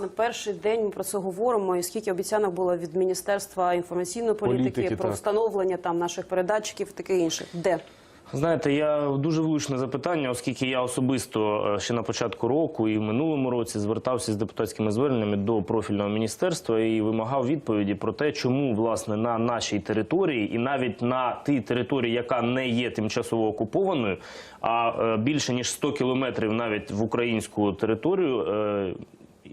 На перший день ми про це говоримо. І скільки обіцянок було від міністерства інформаційної політики, Політики, про так. встановлення там наших передатчиків, таке інше. Де Знаєте, я дуже влучне запитання, оскільки я особисто е, ще на початку року і в минулому році звертався з депутатськими зверненнями до профільного міністерства і вимагав відповіді про те, чому власне на нашій території і навіть на тій території, яка не є тимчасово окупованою, а е, більше ніж 100 кілометрів навіть в українську територію.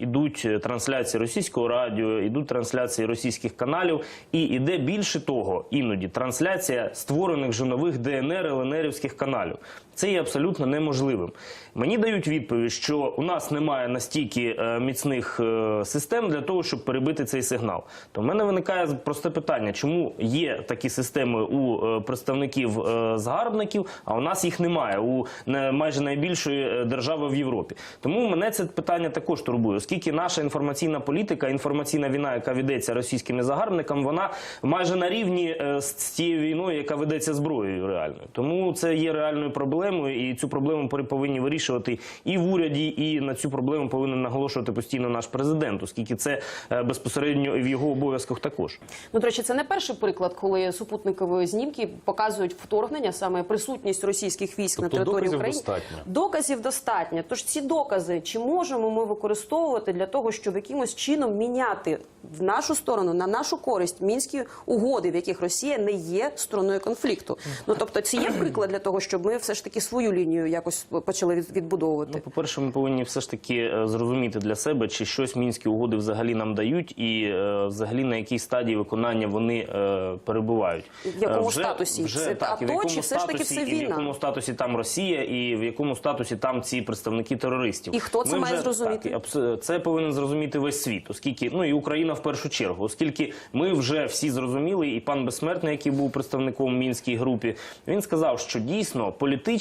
Ідуть е, трансляції російського радіо, ідуть трансляції російських каналів, і іде більше того, іноді трансляція створених же нових ДНР, ЛНРівських каналів. Це є абсолютно неможливим. Мені дають відповідь, що у нас немає настільки е, міцних е, систем для того, щоб перебити цей сигнал. То в мене виникає просте питання: чому є такі системи у е, представників загарбників, а у нас їх немає у майже найбільшої держави в Європі? Тому мене це питання також турбує, оскільки наша інформаційна політика, інформаційна війна, яка ведеться російськими загарбниками, вона майже на рівні з тією війною, яка ведеться зброєю реальною. Тому це є реальною проблемою, і цю проблему пори- повинні вирішувати і в уряді, і на цю проблему повинен наголошувати постійно наш президент, оскільки це е, безпосередньо і в його обов'язках також. ну до речі, це не перший приклад, коли супутникові знімки показують вторгнення, саме присутність російських військ Тобто на території доказів України. достатньо? Доказів достатньо. Тож ці докази чи можемо ми використовувати для того, щоб якимось чином міняти в нашу сторону на нашу користь мінські угоди, в яких Росія не є стороною конфлікту? Ну тобто, це є приклад для того, щоб ми все ж таки свою лінію якось почали відбудовувати. Ну, по-перше, ми повинні все ж таки е, зрозуміти для себе, чи щось мінські угоди взагалі нам дають, і е, взагалі на якій стадії виконання вони е, перебувають. В якому Е, статусі? Вже, Це так, АТО, чи все ж таки це і в якому статусі там Росія, і в якому статусі там ці представники терористів. І хто це Ми має вже- зрозуміти? Так, це повинен зрозуміти весь світ, оскільки ну і Україна в першу чергу, оскільки ми вже всі зрозуміли, і пан Безсмертний, який був представником мінській групі, він сказав, що дійсно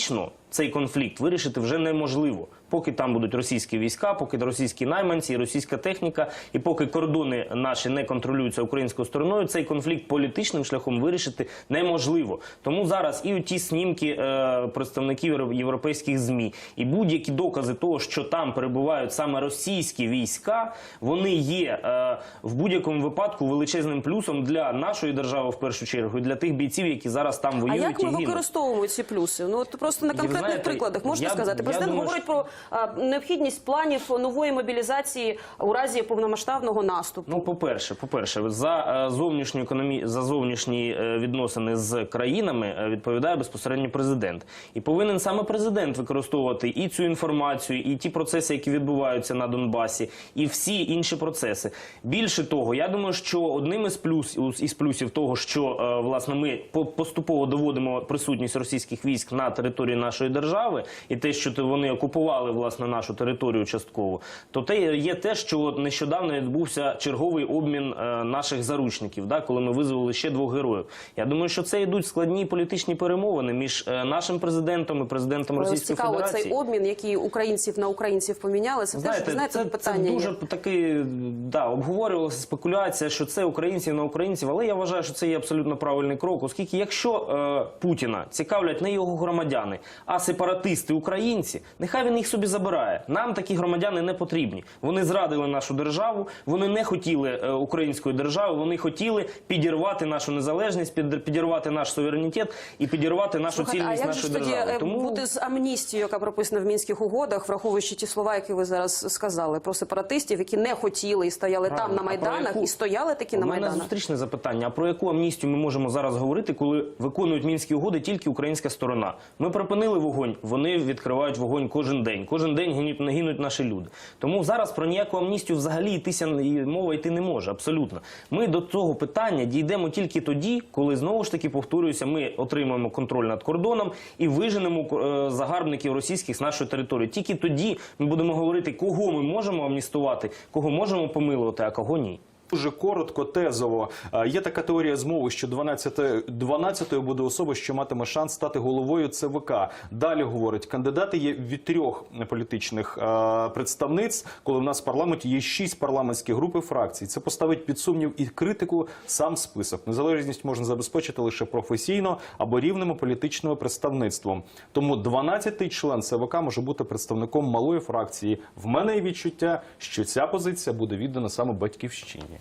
політично цей конфлікт вирішити вже неможливо. Поки там будуть російські війська, поки російські найманці, російська техніка, і поки кордони наші не контролюються українською стороною, цей конфлікт політичним шляхом вирішити неможливо. Тому зараз і ті снімки е, представників європейських змі, і будь-які докази того, що там перебувають саме російські війська, вони є е, в будь-якому випадку величезним плюсом для нашої держави в першу чергу, і для тих бійців, які зараз там А воюють як ми використовуємо ці плюси? Ну от просто на Ви конкретних знаєте, прикладах можна я- сказати. Президент думаю, говорить що- про необхідність планів нової мобілізації у разі повномасштабного наступу. Ну, по-перше, по-перше, за е, зовнішню економі... за зовнішні е, відносини з країнами е, відповідає безпосередньо президент. І повинен саме президент використовувати і цю інформацію, і ті процеси, які відбуваються на Донбасі, і всі інші процеси. Більше того, я думаю, що одним із плюс із плюсів того, що власне ми по- поступово доводимо присутність російських військ на території нашої держави, і те, що вони окупували власне нашу територію частково, то те є те, що от нещодавно відбувся черговий обмін е, наших заручників, да, коли ми визволили ще двох героїв. Я думаю, що це йдуть складні політичні перемовини між е, нашим президентом і президентом Але Російської цікаво, Федерації. цей обмін, який українців на українців поміняли, це теж знаєте, це, питання. це є. дуже таки да, обговорювалася спекуляція, що це українців на українців, але я вважаю, що це є абсолютно правильний крок, оскільки якщо е, Путіна цікавлять не його громадяни, а сепаратисти українці, нехай він їх собі забирає. Нам такі громадяни не потрібні. Вони зрадили нашу державу, вони не хотіли е, української держави, вони хотіли підірвати нашу незалежність, підірвати наш суверенітет і підірвати нашу Слухайте, а цільність як же нашої ж тоді держави. е, буде з амністією, яка прописана в мінських угодах, враховуючи ті слова, які ви зараз сказали про сепаратистів, які не хотіли і стояли там на майданах, яку- і стояли такі на У мене зустрічне запитання. А про яку амністію ми можемо зараз говорити, коли виконують мінські угоди тільки українська сторона? Ми припинили вогонь, вони відкривають вогонь кожен день. Кожен день гинуть, гинуть наші люди. Тому зараз про ніяку амністію взагалі йтися мова йти не може. Абсолютно. Ми до цього питання дійдемо тільки тоді, коли знову ж таки повторююся, ми отримаємо контроль над кордоном і виженемо е, загарбників російських з нашої території. Тільки тоді ми будемо говорити, кого ми можемо амністувати, кого можемо помилувати, а кого ні. Дуже коротко, тезово. Е, Є така теорія змови, що 12 12-ю буде особа, що матиме шанс стати головою ЦВК. Далі говорить, кандидати є від трьох політичних е, представниць, коли в нас в парламенті є шість парламентських груп і фракцій. Це поставить під сумнів і критику сам список. Незалежність можна забезпечити лише професійно або рівним політичним представництвом. Тому 12-й член ЦВК може бути представником малої фракції. В мене є відчуття, що ця позиція буде віддана саме батьківщині.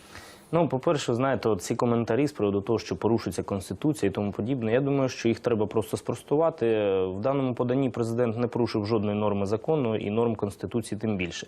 Ну, по-перше, знаєте, ці коментарі з приводу того, що порушується конституція і тому подібне. Я думаю, що їх треба просто спростувати. В даному поданні президент не порушив жодної норми закону і норм конституції, тим більше.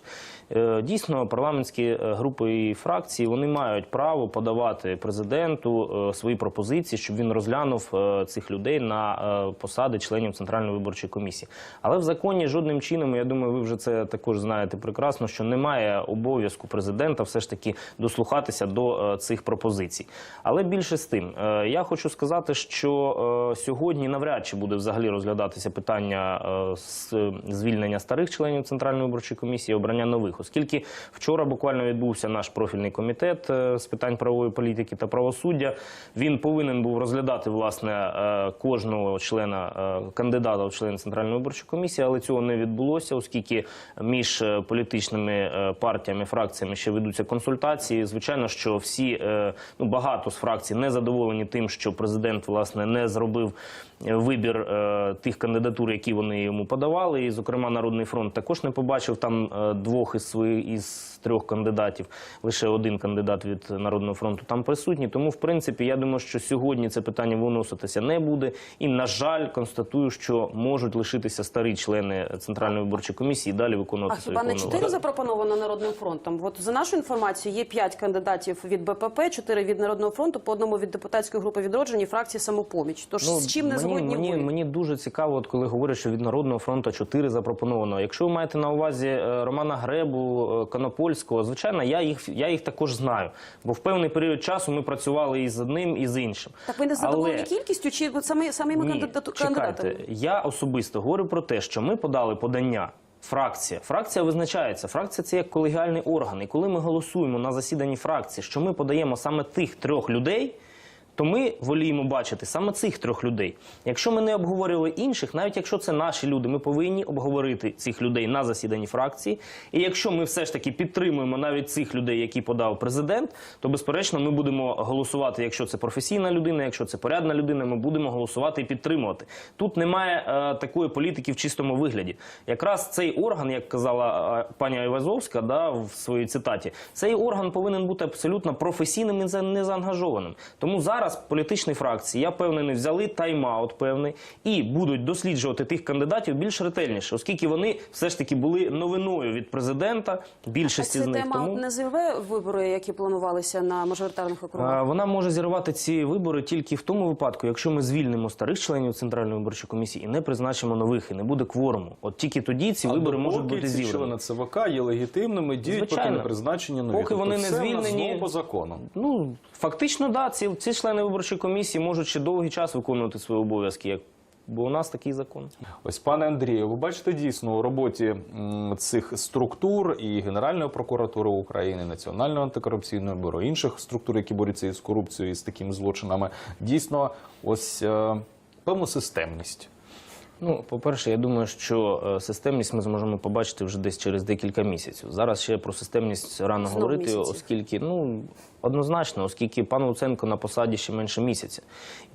Е, Дійсно, парламентські е, групи і фракції вони мають право подавати президенту е, свої пропозиції, щоб він розглянув цих людей на посади членів центральної виборчої комісії. Але в законі жодним чином, я думаю, ви вже це також знаєте прекрасно, що немає обов'язку президента все ж таки дослухатися до е, цих пропозицій. Але більше з тим, е, я хочу сказати, що е, сьогодні навряд чи буде взагалі розглядатися питання звільнення старих членів центральної виборчої комісії, обрання нових, оскільки вчора буквально відбувся наш профільний комітет з питань правової політики та правосуддя. Він повинен був розглядати власне кожного члена кандидата в члени центральної виборчої комісії, але цього не відбулося, оскільки між політичними партіями, фракціями ще ведуться консультації. Звичайно, що всі е, ну багато з фракцій не задоволені тим, що президент власне не зробив е, вибір е, тих кандидатур, які вони йому подавали. І, зокрема, Народний фронт також не побачив там двох із своїх із трьох кандидатів. Лише один кандидат від Народного фронту там присутній. Тому, в принципі, я думаю, що сьогодні це питання виноситися не буде. І, на жаль, констатую, що можуть лишитися старі члени центральної виборчої комісії і далі виконувати А хіба не чотири запропоновано Народним фронтом? От за нашу інформацію є п'ять кандидатів від БПП, чотири від Народного фронту, по одному від депутатської групи відродження і фракції самопоміч. Тож з чим не Ну, мені, згодні мені, ви? мені дуже цікаво, от коли говорять, що від Народного фронту 4 запропоновано. Якщо ви маєте на увазі е, Романа Гребу, е, Конопольського, звичайно, я їх, я їх також знаю. Бо в певний період часу ми працювали і з одним, і з іншим. Так ви не задоволені кількістю чи саме самими Ні, кандидату- чекайте, кандидатами? я особисто говорю про те, що ми подали подання. Фракція. Фракція визначається. Фракція це як колегіальний орган. І коли ми голосуємо на засіданні фракції, що ми подаємо саме тих трьох людей, то ми воліємо бачити саме цих трьох людей. Якщо ми не обговорювали інших, навіть якщо це наші люди, ми повинні обговорити цих людей на засіданні фракції. І якщо ми все ж таки підтримуємо навіть цих людей, які подав президент, то безперечно ми будемо голосувати. Якщо це професійна людина, якщо це порядна людина, ми будемо голосувати і підтримувати. Тут немає е, такої політики в чистому вигляді. Якраз цей орган, як казала е, пані Айвазовська, да, в своїй цитаті, цей орган повинен бути абсолютно професійним і за- незаангажованим. Тому зараз політичні фракції, я впевнений, взяли тайм-аут певний і будуть досліджувати тих кандидатів більш ретельніше, оскільки вони все ж таки були новиною від президента. Більшості з них тема тому. не зірве вибори, які планувалися на мажоритарних округах? Вона може зірвати ці вибори тільки в тому випадку, якщо ми звільнимо старих членів центральної виборчої комісії і не призначимо нових, і не буде кворуму. От тільки тоді ці вибори можуть бути ці зібрані. члени ЦВК є легітимними, діють поки не призначені нові. Поки вони Тобто не все в нас звільнені- знову по закону. Ну фактично, да, ці, ці члени виборчої комісії можуть ще довгий час виконувати свої обов'язки, бо у нас такий закон. Ось, пане Андрію, ви бачите дійсно у роботі цих структур і Генеральної прокуратури України, Національного антикорупційного бюро, інших структур, які борються із корупцією і з такими злочинами, дійсно ось е, певну системність. Ну, по-перше, я думаю, що е, системність ми зможемо побачити вже десь через декілька місяців. Зараз ще про системність рано Знов говорити, місяців. оскільки ну однозначно, оскільки пан Луценко на посаді ще менше місяця,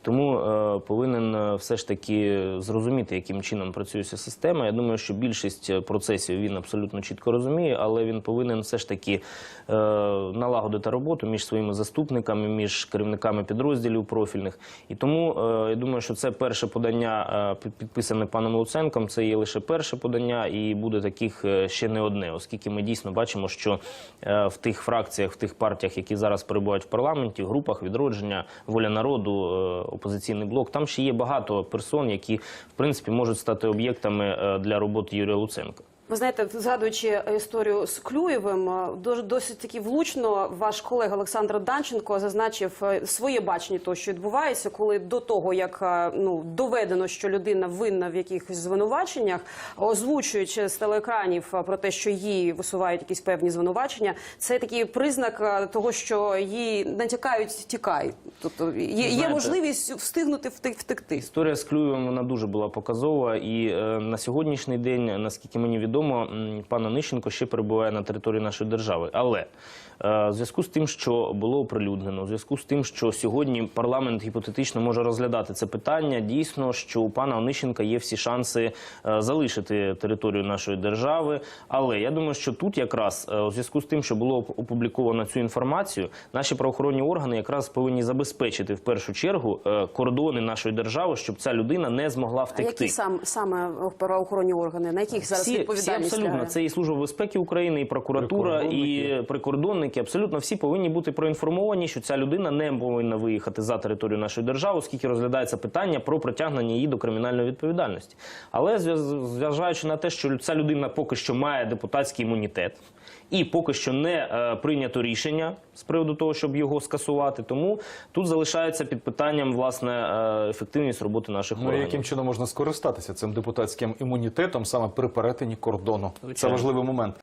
тому е, повинен е, все ж таки зрозуміти, яким чином працює ця система. Я думаю, що більшість е, процесів він абсолютно чітко розуміє, але він повинен все ж таки е, налагодити роботу між своїми заступниками, між керівниками підрозділів профільних. І тому е, я думаю, що це перше подання е, під- підписане паном Луценком. Це є лише перше подання, і буде таких е, ще не одне, оскільки ми дійсно бачимо, що е, в тих фракціях, в тих партіях, які зараз перебувають в парламенті, групах відродження, воля народу, е, опозиційний блок, там ще є багато персон, які в принципі можуть стати об'єктами для роботи Юрія Луценка. Ви знаєте, згадуючи історію з Клюєвим, е, досить таки влучно ваш колега Олександр Данченко зазначив е, своє бачення того, що відбувається, коли до того як е, ну доведено, що людина винна в якихось звинуваченнях, озвучуючи з телеекранів е, про те, що їй висувають якісь певні звинувачення, це такий признак е, того, що їй натякають, тікай. Тобто є, є можливість встигнути втек- втекти. Історія з Клюєвим вона дуже була показова, і е, на сьогоднішній день, наскільки мені відомо, пан Онищенко ще перебуває на території нашої держави. Але е, в зв'язку з тим, що було оприлюднено, в зв'язку з тим, що сьогодні парламент гіпотетично може розглядати це питання, дійсно, що у пана Онищенка є всі шанси е, залишити територію нашої держави. Але я думаю, що тут якраз е, у зв'язку з тим, що було опубліковано цю інформацію, наші правоохоронні органи якраз повинні забезпечити в першу чергу е, кордони нашої держави, щоб ця людина не змогла А втекти. які сам саме правоохоронні органи, на яких зараз Всі, всі абсолютно це і служба безпеки України, і прокуратура, і Прикордонники. Абсолютно всі повинні бути проінформовані, що ця людина не повинна виїхати за територію нашої держави, оскільки розглядається питання про притягнення її до кримінальної відповідальності. Але зважаючи на те, що ця людина поки що має депутатський імунітет. І поки що не е, прийнято рішення з приводу того, щоб його скасувати. Тому тут залишається під питанням власне е, ефективність роботи наших Ну, органів. яким чином можна скористатися цим депутатським імунітетом саме при перетині кордону? Це важливий момент.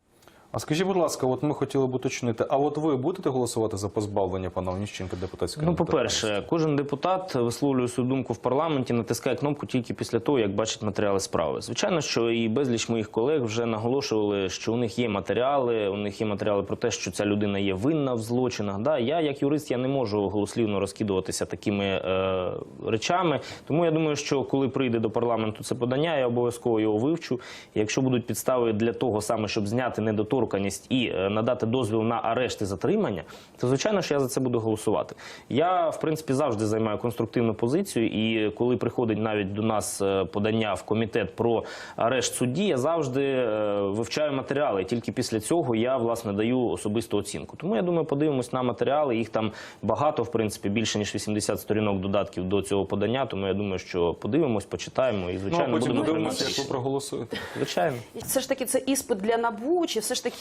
А скажіть, будь ласка, от ми хотіли б уточнити, а от ви будете голосувати за позбавлення пана Оніщенка депутатської Ну, по-перше, кожен депутат висловлює свою думку в парламенті, натискає кнопку тільки після того, як бачить матеріали справи. Звичайно, що і безліч моїх колег вже наголошували, що у них є матеріали, у них є матеріали про те, що ця людина є винна в злочинах. Да, я, як юрист, я не можу голослівно розкидуватися такими е, речами. Тому я думаю, що коли прийде до парламенту це подання, я обов'язково його вивчу. І якщо будуть підстави для того саме, щоб зняти недоторканість і е, надати дозвіл на арешт і затримання, то звичайно, що я за це буду голосувати. Я в принципі завжди займаю конструктивну позицію, і коли приходить навіть до нас е, подання в комітет про арешт судді, я завжди е, вивчаю матеріали. І тільки після цього я власне даю особисту оцінку. Тому я думаю, подивимось на матеріали. Їх там багато, в принципі, більше ніж 80 сторінок додатків до цього подання. Тому я думаю, що подивимось, почитаємо і Ну, а звичайно потім будемо як ви проголосуєте. Звичайно. Все ж таки це іспит для НАБУ, чи все ж таки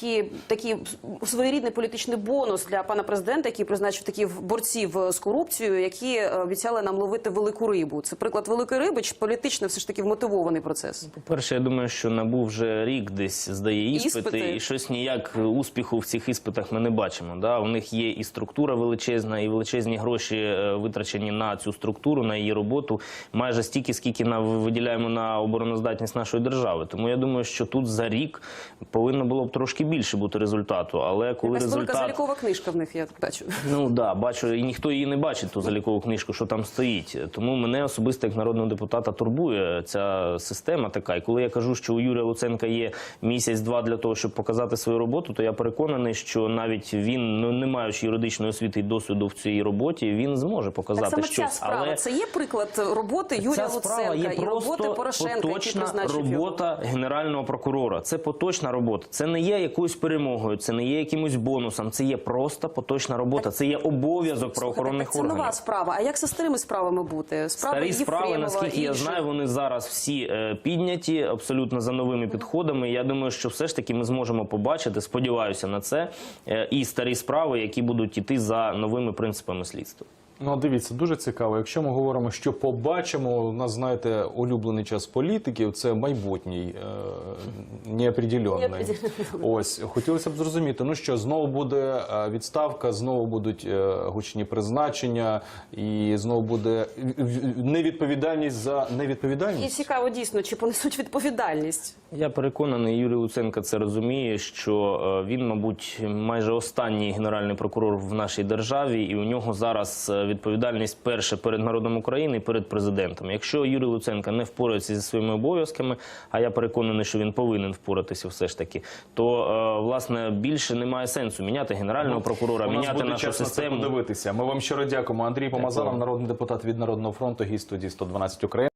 такий своєрідний політичний бонус для пана президента, який призначив таких борців з корупцією, які е, обіцяли нам ловити велику рибу. Це приклад великої риби, чи політично все ж таки вмотивований процес? По-перше, я думаю, що НАБУ вже рік десь здає іспити, Іспити. і щось ніяк успіху в цих іспитах ми не бачимо. Да? У них є і структура величезна, і величезні гроші е, витрачені на цю структуру, на її роботу, майже стільки, скільки на виділяємо на обороноздатність нашої держави. Тому я думаю, що тут за рік повинно було б трошки більше бути результату. Але коли Якась велика залікова книжка в них, я так бачу. Ну да, бачу, і ніхто її не бачить, ту залікову книжку, що там стоїть. Тому мене особисто як народного депутата турбує ця система така. І коли я кажу, що у Юрія Луценка є місяць-два для того, щоб показати свою роботу, то я переконаний, що навіть він, ну не маючи юридичної освіти і досвіду в цій роботі, він зможе Так показати саме щось. ця справа. Але Це є приклад роботи Юрія Ця Луценка є і роботи Порошенка, поточна робота генерального прокурора. Це поточна робота. Це не є якоюсь перемогою, це не є якимось бонусом. Це є просто поточна робота. Це є обов'язок правоохоронних Так це нова справа. А як зі старими справами бути? Справи Старі справи, наскільки я знаю, вони зараз всі е, підняті абсолютно за новими підходами. Я думаю, що все ж таки ми зможемо побачити, сподіваюся на це, е, і старі справи, які будуть іти за новими принципами слідства. Ну, дивіться, дуже цікаво. Якщо ми говоримо, що побачимо, у нас, знаєте, улюблений час політиків це майбутній, е, неопределенний. Ось, хотілося б зрозуміти, ну що, знову буде е, відставка, знову будуть е, гучні призначення, і знову буде в- в- невідповідальність І цікаво дійсно, чи понесуть відповідальність. Я переконаний, Юрій Луценко це розуміє, що е, він, мабуть, майже останній генеральний прокурор в нашій державі, і у нього зараз е, відповідальність перше перед народом України і перед президентом. Якщо Юрій Луценко не впорається зі своїми обов'язками, а я переконаний, що він повинен впоратися все ж таки, то е, власне більше немає сенсу міняти генерального прокурора, У міняти буде нашу на це систему. подивитися. Ми вам щиро дякуємо. Андрій Помазанов, народний депутат від Народного фронту, гість студії 112 Україна.